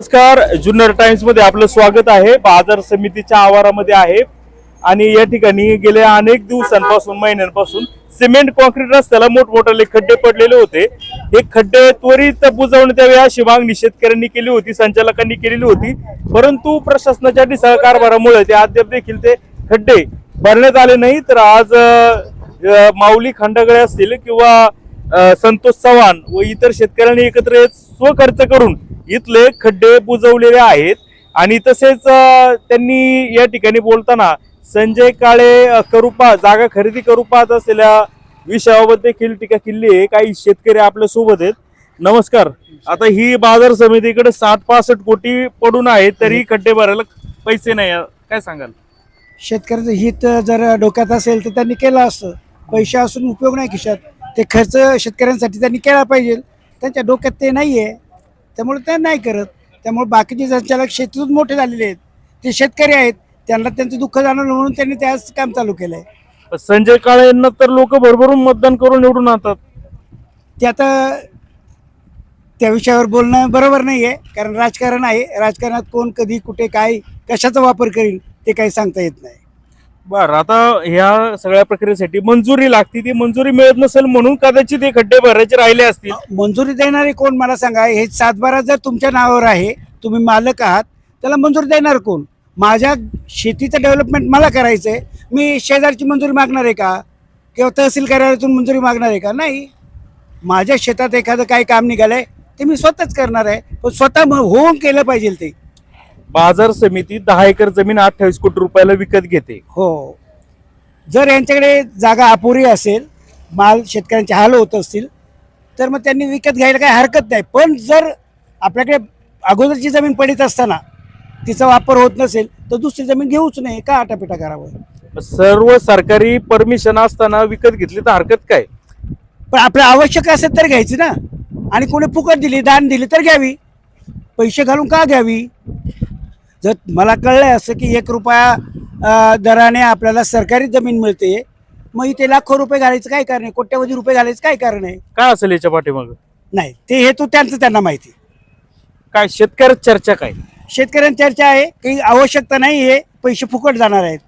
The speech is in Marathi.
नमस्कार जुन्नर टाइम्समध्ये आपलं स्वागत आहे. बाजार समितीच्या आवारामध्ये आहे. आणि या ठिकाणी गेल्या अनेक दिवसांपासून महिन्यांपासून सिमेंट कॉन्क्रीट रस्त्याला मोठमोठाले खड्डे पडलेले होते. हे खड्डे त्वरित बुजवण्यात यावे अशी मागणी शेतकऱ्यांनी केली होती संचालकांनी केलेली होती. परंतु प्रशासनाच्या ढिसाळ कारभारामुळे ते अद्याप देखील ते खड्डे भरण्यात आले नाही तर आज माऊली खंडगळे असतील किंवा संतोष चव्हाण व इतर शेतकऱ्यांनी एकत्र येत स्वखर्च करून इथले खड्डे बुजवलेले आहेत. आणि तसेच त्यांनी या ठिकाणी बोलताना संजय काळे करुपा जागा खरेदी करू पाहत असलेल्या विषयावर देखील टीका केली आहे. काही शेतकरी आपल्यासोबत आहेत. नमस्कार. आता ही बाजार समितीकडे साठ पासष्ट कोटी पडून आहे तरी खड्डे भरायला पैसे नाही. काय सांगाल? शेतकऱ्याचं हित जर डोक्यात असेल तर त्यांनी केलं असतं. पैसे असून उपयोग नाही खिशात. ते खर्च शेतकऱ्यांसाठी त्यांनी केला पाहिजे. त्यांच्या डोक्यात ते नाही आहे त्यामुळे ते नाही करत. त्यामुळे बाकीचे संचालक शेतीतून मोठे झालेले आहेत ते शेतकरी आहेत त्यांना त्यांचं दुःख जाणवलं म्हणून त्यांनी त्याच काम चालू केलं आहे संजय काळे यांना तर लोक भरभरून मतदान करून निवडून आणतात. ते आता त्या विषयावर बोलणं बरोबर नाही आहे कारण राजकारण आहे. राजकारणात कोण कधी कुठे काय कशाचा वापर करील ते काही सांगता येत नाही. बर आता ह्या सगळ्या प्रक्रियेसाठी मंजुरी लागते ती मंजुरी मिळत नसेल म्हणून कदाचित हे खड्डे भरायचे राहिले असतील. मंजुरी देणारे कोण मला सांगा हे सातबारा जर तुमच्या नावावर आहे तुम्ही मालक आहात त्याला मंजुरी देणार कोण? माझ्या शेतीचं डेव्हलपमेंट मला करायचं आहे मी शेजारची मंजुरी मागणार आहे का? किंवा तहसील कार्यालयातून मंजुरी मागणार आहे का? नाही. माझ्या शेतात एखादं काय काम निघालंय ते मी स्वतःच करणार आहे पण स्वतः होऊन केलं पाहिजे ते. बाजार समिती दहा एकर जमीन अठ्ठावीस कोटी रुपयाला विकत घेते. हो. जर यांच्याकडे जागा अपुरी असेल माल शेतकऱ्यांचे हाल होत असतील तर मग त्यांनी विकत घ्यायला काही हरकत नाही. पण जर आपल्याकडे अगोदरची जमीन पडीत असताना तिचा वापर होत नसेल तर दुसरी जमीन घेऊच नाही का आटापिटा करावं? सर्व सरकारी परमिशन असताना विकत घेतली तर हरकत काय? पण आपलं आवश्यक असेल तर घ्यायची ना. आणि कोणी फुकट दिली दान दिली तर घ्यावी. पैसे घालून का घ्यावी? जर मला कळलंय असं की एक रुपया दराने आपल्याला सरकारी जमीन मिळते मग इथे लाखो रुपये घालायचं काय कारण आहे? कोट्यवधी रुपये घालायचं काय कारण आहे? काय असेल याच्या पाठीमाग? नाही ते हेतू त्यांचं त्यांना माहिती. काय शेतकऱ्यात चर्चा काय? शेतकऱ्यांची चर्चा आहे की आवश्यकता नाही आहे पैसे फुकट जाणार आहेत.